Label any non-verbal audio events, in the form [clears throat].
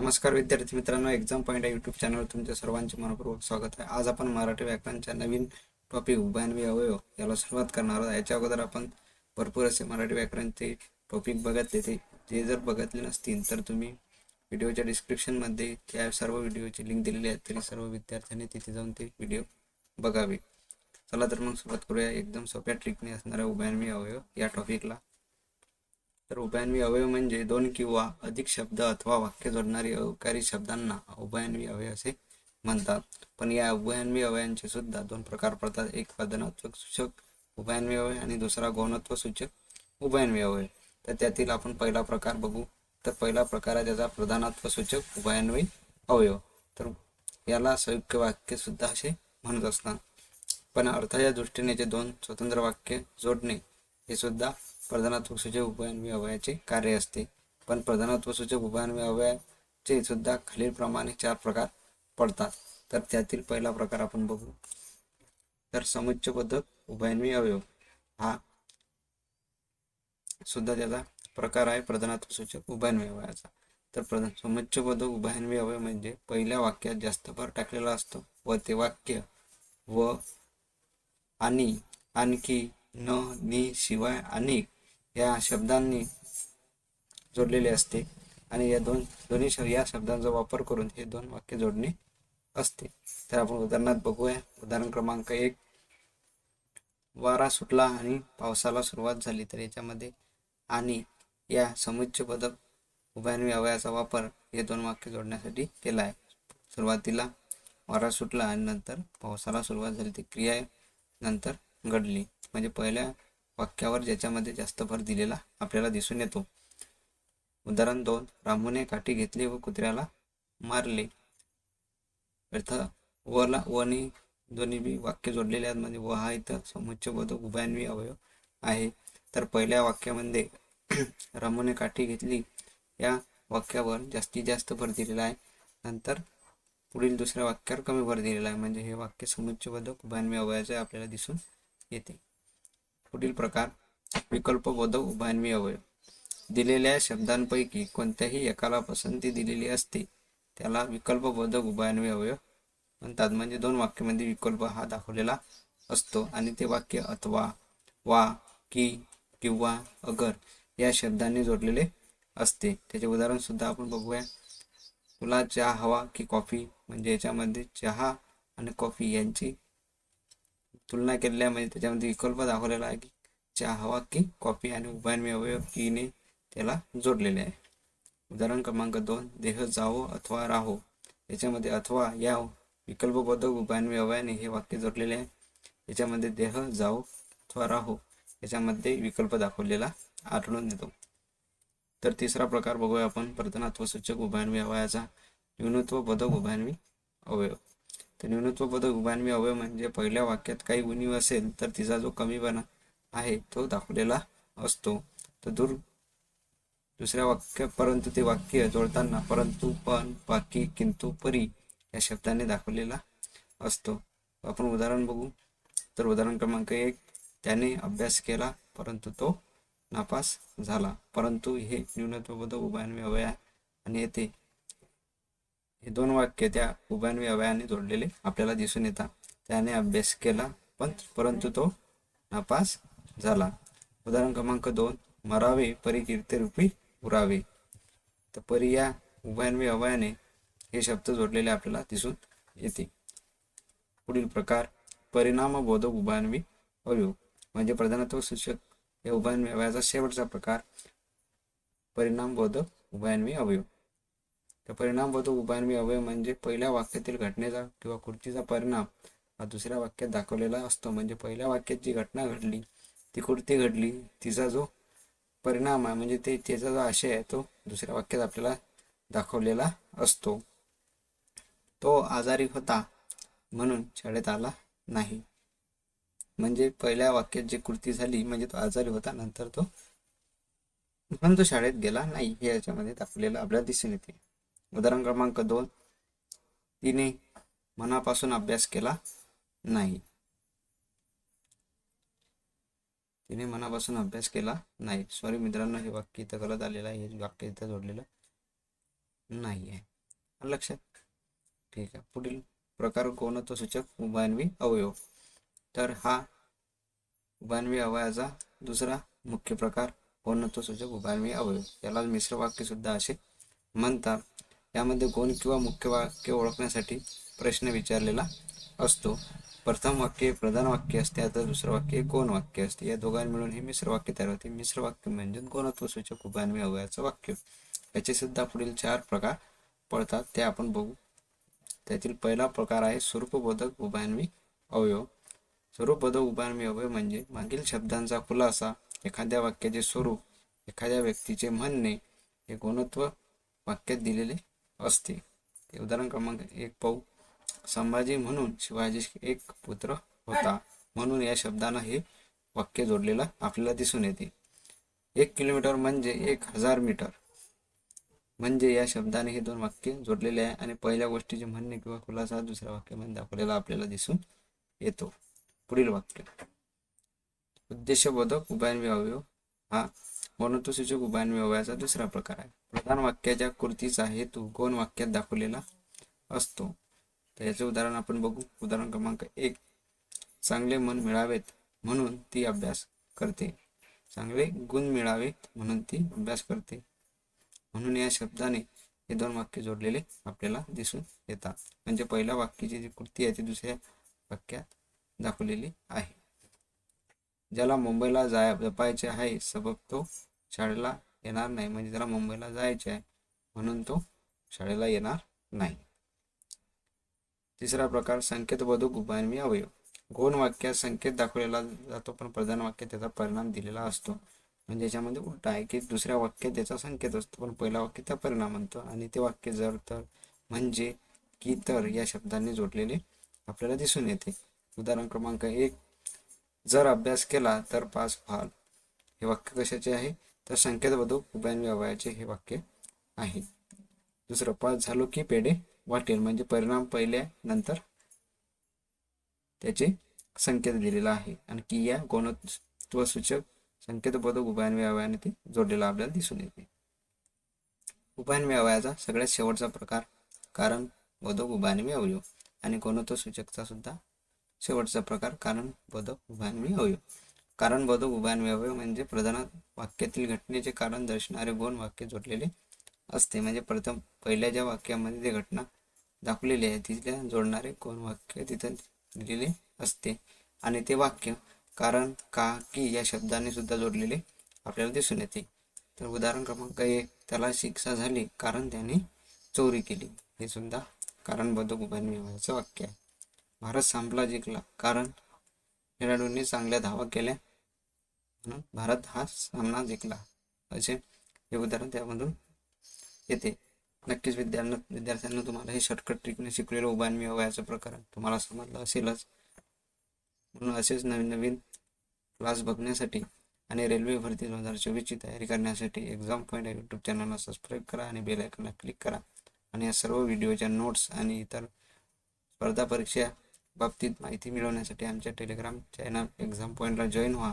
नमस्कार विद्यार्थी मित्रांनो एक्झाम पॉईंट या यूट्यूब चॅनलवर तुमच्या सर्वांचे मनपूर्वक स्वागत आहे. आज आपण मराठी व्याकरणच्या नवीन टॉपिक उभयान्वी अवयव याला सुरुवात करणार आहोत. याच्या अगोदर आपण भरपूर असे मराठी व्याकरणचे टॉपिक बघितले ते जे जर बघितले नसतील तर तुम्ही व्हिडिओच्या डिस्क्रिप्शनमध्ये त्या सर्व व्हिडिओची लिंक दिलेली आहे. तरी सर्व विद्यार्थ्यांनी तिथे जाऊन ते व्हिडिओ बघावे. चला तर मग सुरुवात करूया. एकदम सोप्या ट्रिकने असणाऱ्या उभयान्वी अवयव या टॉपिकला तर उभयान्वी अवयव म्हणजे दोन किंवा अधिक शब्द अथवा वाक्य जोडणारी अवकारी शब्दांना उभयान्वी अवयव असे म्हणतात. पण या उभयान्वी अवयांचे सुद्धा दोन प्रकार पडतात. एक पदनात्व सूचक उभयान्वी अवयव आणि दुसरा गौणत्व सूचक उभयान्वी अवयव. तर त्यातील आपण पहिला प्रकार बघू. तर पहिला प्रकार आहे त्याचा प्रधानत्व सूचक उभयान्वी अवयव. तर याला संयुक्त वाक्य सुद्धा असे म्हणत असतात. पण अर्थाच्या दृष्टीने जे दोन स्वतंत्र वाक्य जोडणे हे सुद्धा प्रधानत्व सूचक उभयान्वी अवयाचे कार्य असते. पण प्रधानत्व सूचक उभयान्वी अवयाचे सुद्धा खालीलप्रमाणे चार प्रकार पडतात. तर त्यातील पहिला प्रकार आपण बघू. तर समुच्चबद्ध उभयान्वी अवयव. हा सुद्धा त्याचा प्रकार आहे प्रधानत्व सूचक उभयान्वी अवयाचा. तर प्रधान समुच्चबद्ध उभयान्वी अवयव म्हणजे पहिल्या वाक्यात जास्त भर टाकलेला असतो. व ते वाक्य व आणि आणखी न नि शिवाय अनेक या शब्दांनी जोडलेले असते. आणि या दोन दोन्ही शब्द या शब्दांचा वापर करून हे दोन वाक्य जोडणे असते. तर आपण उदाहरणात बघूया. उदाहरण क्रमांक एक वारा सुटला आणि पावसाला सुरुवात झाली. तर याच्यामध्ये आणि या समुच्चपदक उभयान्वी अवयाचा वापर हे दोन वाक्य जोडण्यासाठी केला आहे. सुरुवातीला वारा सुटला आणि नंतर पावसाला सुरुवात झाली. ती क्रिया आहे नंतर घडली. म्हणजे पहिल्या वाक्यावर ज्याच्यामध्ये जास्त भर दिलेला आपल्याला दिसून येतो. उदाहरण दोन. रामूने काठी घेतली व कुत्र्याला मारले. अर्थ वला वनी दोन्ही बी वाक्य जोडलेले आहेत. म्हणजे व हा इथं समुच्चबोधक उभयान्वी अवयव आहे. तर पहिल्या वाक्यामध्ये [clears throat] रामूने काठी घेतली. या वाक्यावर जास्तीत जास्त भर दिलेला आहे. नंतर पुढील दुसऱ्या वाक्यावर कमी भर दिलेला आहे. म्हणजे हे वाक्य समुच्चबोधक उभयान्वी अवयाचे आपल्याला दिसून येते. पुढील प्रकार विकल्पबोधक उभयान्वी अवयव. दिलेल्या शब्दांपैकी कोणत्याही एकाला पसंती दिलेली असते त्याला विकल्पबोधक उभयान्वी अवयव म्हणतात. म्हणजे दोन वाक्यामध्ये विकल्प हा दाखवलेला असतो आणि ते वाक्य अथवा वा की किंवा अगर या शब्दांनी जोडलेले असते. त्याचे उदाहरण सुद्धा आपण बघूया. तुला चहा हवा की कॉफी? म्हणजे याच्यामध्ये चहा आणि कॉफी यांची तुलना केल्यामध्ये त्याच्यामध्ये विकल्प दाखवलेला आहे की चहा हवा की कॉफी आणि उभयान्वी अवयव कीने त्याला जोडलेले आहे. उदाहरण क्रमांक दोन देह जावो अथवा राहो. याच्यामध्ये अथवा या विकल्पबद्ध उभयान्वी अवयाने हे वाक्य जोडलेले आहे. याच्यामध्ये देह जाओ अथवा राहो याच्यामध्ये विकल्प दाखवलेला आढळून येतो. तर तिसरा प्रकार बघूया आपण. प्रधानत्व सूचक उभयान्वी अवयाचा न्यूनत्व बदक उभयान्वी अवयव. तर न्यूनत्वबोधक उभारणी अवयव म्हणजे पहिल्या वाक्यात काही उणीव असेल तर तिचा जो कमीपणा आहे तो दाखवलेला असतो. तर दूर दुसऱ्या वाक्य परंतु ते वाक्य जोडताना परंतु पण बाकी किंतु परी या शब्दाने दाखवलेला असतो. आपण उदाहरण बघू. तर उदाहरण क्रमांक एक त्याने अभ्यास केला परंतु तो नापास झाला. परंतु हे न्यूनत्वबोधक उभारणी अवया आणि येथे हे दोन वाक्य त्या उभयान्वी अवयाने जोडलेले आपल्याला दिसून येतात. त्याने अभ्यास केला पण परंतु तो नापास झाला. उदाहरण क्रमांक दोन मरावे परी कीर्तिरूपी उरावे. तर परी या उभयान्वी अवयाने हे शब्द जोडलेले आपल्याला दिसून येते. पुढील प्रकार परिणामबोधक उभयान्वी अवयव. म्हणजे प्रधानत्व सूचक या उभयान्वी अवयाचा शेवटचा प्रकार परिणामबोधक उभयान्वी अवयव. तर तो उभारणी अवयव म्हणजे पहिल्या वाक्यातील घटनेचा किंवा कृतीचा परिणाम हा दुसऱ्या वाक्यात दाखवलेला असतो. म्हणजे पहिल्या वाक्यात जी घटना घडली ती कृती घडली? तिचा जो परिणाम आहे म्हणजे ते त्याचा जो आशय आहे तो दुसऱ्या वाक्यात आपल्याला दाखवलेला असतो. तो आजारी होता म्हणून शाळेत आला नाही. म्हणजे पहिल्या वाक्यात जी कृती झाली म्हणजे तो आजारी होता नंतर तो म्हणून तो शाळेत गेला नाही. हे याच्यामध्ये दाखवलेलं आपल्याला दिसून येते. उदाहरण क्रमांक दोन. तिने मनापासून अभ्यास केला नाही. तिने मनापासून अभ्यास केला नाही. सॉरी मित्रांनो हे वाक्य इथं गलत आलेलं आहे. हे वाक्य इथं जोडलेलं नाही आहे लक्षात ठीक आहे. पुढील प्रकार गौणत्व सूचक? उभयन्वी अवयव. तर हा उभयन्वी अवयवाचा दुसरा मुख्य प्रकार गौणत्व सूचक? उभयन्वी अवयव. याला मिश्र वाक्य सुद्धा असे म्हणतात. यामध्ये गुण किंवा मुख्य वाक्य ओळखण्यासाठी प्रश्न विचारलेला असतो. प्रथम वाक्य हे प्रधान वाक्य असते आता दुसरं वाक्य हे गौण वाक्य असते? या दोघांनी मिळून हे मिश्र वाक्य तयार होते. मिश्र वाक्य म्हणजे गौणत्व सूचक उभयन्वी अवयवाचं वाक्य. याचे सुद्धा पुढील चार प्रकार पडतात. ते आपण बघू. त्यातील पहिला प्रकार आहे स्वरूपबोधक उभयन्वी अवयव. स्वरूपबोधक उभयन्वी अवयव म्हणजे मागील शब्दांचा खुलासा एखाद्या वाक्याचे स्वरूप एखाद्या व्यक्तीचे म्हणणे हे गुणत्व वाक्यात दिलेले असते ते उदाहरण क्रमांक एक पाहू संभाजी म्हणून शिवाजी एक पुत्र होता. म्हणून या शब्दानं हे वाक्य जोडलेलं आपल्याला दिसून येते. एक किलोमीटर म्हणजे एक हजार मीटर. म्हणजे या शब्दाने हे दोन वाक्य जोडलेले आहे आणि पहिल्या गोष्टीचे म्हणणे किंवा खुलासा दुसऱ्या वाक्यामध्ये दाखवलेला आपल्याला दिसून येतो. पुढील वाक्य. उद्देशबोधक उभयान्वय अवयव हा. मनोतसूचक उभयान्वय अवयवाचा दुसरा प्रकार आहे. प्रधान वाक्याच्या कृतीचा हेतू गौण वाक्यात दाखवलेला असतो? तर याचे उदाहरण आपण बघू. उदाहरण क्रमांक एक. चांगले मन मिळावेत म्हणून ती अभ्यास करते. चांगले गुण मिळावेत म्हणून ती अभ्यास करते. म्हणून या शब्दाने हे दोन वाक्य जोडलेले आपल्याला दिसून येतात. म्हणजे पहिल्या वाक्याची जी कृती आहे ती दुसऱ्या वाक्यात दाखवलेली आहे. ज्याला मुंबईला जाय जपायचे आहे सबब तो शाळेला येणार नाही. म्हणजे त्याला मुंबईला जायचे आहे. म्हणून तो शाळेला येणार नाही. तिसरा प्रकार संकेतबोधक उभयन्वी अवयव. गौण वाक्यात संकेत दाखवलेला जातो पण प्रधान वाक्यात त्याचा परिणाम दिलेला असतो. म्हणजे याच्यामध्ये उलटा आहे की दुसऱ्या वाक्यात त्याचा संकेत असतो पण पहिला वाक्य त्या परिणाम म्हणतो. आणि ते वाक्य जर तर म्हणजे की तर या शब्दांनी जोडलेले आपल्याला दिसून येते. उदाहरण क्रमांक एक जर अभ्यास केला तर पास व्हाल. हे वाक्य कशाचे आहे? तर संकेतबोधक उभयन्वी अवयाचे हे वाक्य आहे. दुसरं पास झालो की पेढे वाटेल. म्हणजे परिणाम पहिल्या नंतर त्याचे संकेत दिलेला आहे. आणि की या गुणत्वसूचक संकेतबोधक उभयन्वी अवयाने ते जोडलेला आपल्याला दिसून येते. उभयन्वी अवयाचा सगळ्यात शेवटचा प्रकार कारण बोधक उभयन्वी अवयव. आणि गुणत्व सूचकचा सुद्धा शेवटचा प्रकार कारण बोधक उभयन्वी अवयव. कारणबोधक बोधक म्हणजे प्रधान वाक्यातील घटनेचे कारण दर्शणारे गुण वाक्य जोडलेले असते. म्हणजे प्रथम पहिल्या ज्या वाक्यामध्ये ते घटना दाखवलेली आहे तिथल्या जोडणारे कोण वाक्य तिथं दिलेले असते. आणि ते वाक्य कारण का की या शब्दाने सुद्धा जोडलेले आपल्याला दिसून येते. तर उदाहरण क्रमांक एक त्याला शिक्षा झाली कारण त्याने चोरी केली. हे सुद्धा कारणबोधक उभयन्वयाचं वाक्य आहे. भारत संपला जिंकला कारण खेळाडूंनी चांगल्या धावा केल्या भारत हा सामना जिंकला असे हे उदाहरण त्यामधून येते. नक्कीच विद्यार्थ्यांना विद्यार्थ्यांना तुम्हाला हे शॉर्टकट ट्रिकने शिकलेलं उभानमी वयाचं प्रकरण तुम्हाला समजलं असेलच. म्हणून असेच नवीन नवीन क्लास बघण्यासाठी आणि रेल्वे भरती दोन हजार चोवीसची तयारी करण्यासाठी एक्झाम पॉईंट यूट्यूब चॅनलला सबस्क्राईब करा आणि बेल आयकनला क्लिक करा. आणि या सर्व व्हिडिओच्या नोट्स आणि इतर स्पर्धा परीक्षा बाबतीत माहिती मिळवण्यासाठी आमच्या टेलिग्राम चॅनल एक्झाम पॉईंटला जॉईन व्हा.